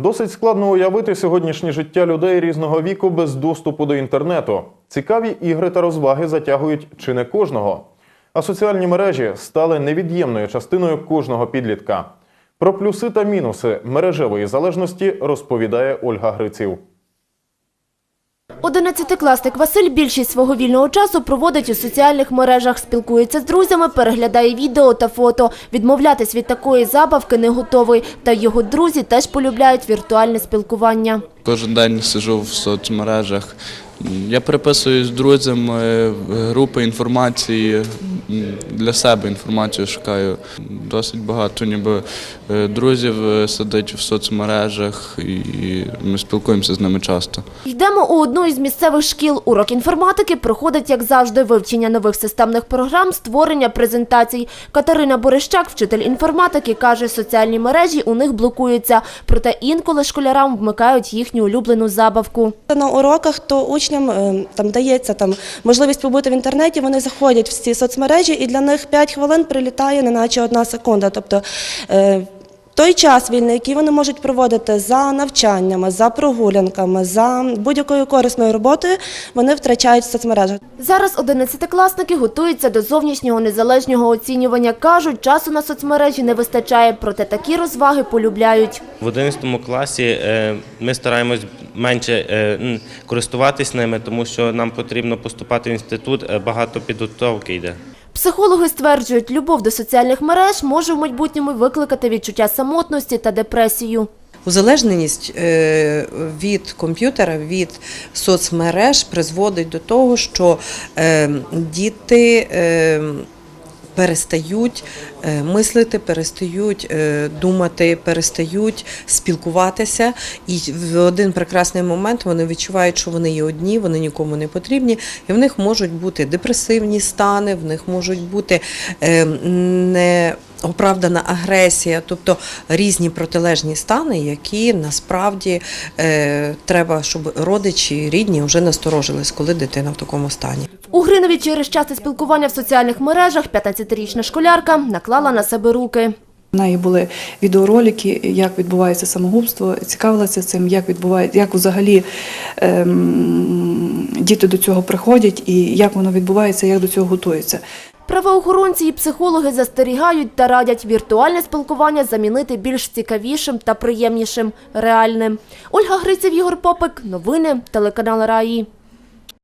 Досить складно уявити сьогоднішнє життя людей різного віку без доступу до інтернету. Цікаві ігри та розваги затягують чи не кожного. А соціальні мережі стали невід'ємною частиною кожного підлітка. Про плюси та мінуси мережевої залежності розповідає Ольга Гриців. Одинадцятикласник Василь більшість свого вільного часу проводить у соціальних мережах, спілкується з друзями, переглядає відео та фото. Відмовлятись від такої забавки не готовий. Та його друзі теж полюбляють віртуальне спілкування. Кожен день сижу в соцмережах. Я переписуюсь з друзями, групи інформації, для себе інформацію шукаю. Досить багато ніби е, друзів е, сидить в соцмережах і ми спілкуємося з ними часто. Йдемо у одну із місцевих шкіл. Урок інформатики проходить, як завжди, вивчення нових системних програм, створення презентацій. Катерина Борищак, вчитель інформатики, каже, соціальні мережі у них блокуються. Проте інколи школярам вмикають їхню улюблену забавку. На уроках то учням е, там дається там можливість побути в інтернеті. Вони заходять в ці соцмережі, і для них 5 хвилин прилітає, неначе одна секунда. Тобто е, той час вільний, який вони можуть проводити за навчаннями, за прогулянками, за будь-якою корисною роботою, вони втрачають в соцмережах. Зараз одинадцятикласники готуються до зовнішнього незалежного оцінювання. Кажуть, часу на соцмережі не вистачає, проте такі розваги полюбляють. В 11 класі е, ми стараємось менше е, користуватись ними, тому що нам потрібно поступати в інститут, багато підготовки йде. Психологи стверджують, любов до соціальних мереж може в майбутньому викликати відчуття самотності та депресію. Узалежненість е, від комп'ютера, від соцмереж призводить до того, що е, діти е, перестають е, мислити, перестають е, думати, перестають спілкуватися. І в один прекрасний момент вони відчувають, що вони є одні, вони нікому не потрібні, і в них можуть бути депресивні стани, в них можуть бути е, не оправдана агресія, тобто різні протилежні стани, які насправді е, треба, щоб родичі рідні вже насторожились, коли дитина в такому стані. У Гринові через часте спілкування в соціальних мережах 15-річна школярка наклала на себе руки. В неї були відеоролики, як відбувається самогубство, цікавилася цим, як відбувається, як взагалі ем, діти до цього приходять і як воно відбувається, як до цього готуються. Правоохоронці і психологи застерігають та радять віртуальне спілкування замінити більш цікавішим та приємнішим реальним. Ольга Гриців, Ігор Попик. Новини телеканал Раї.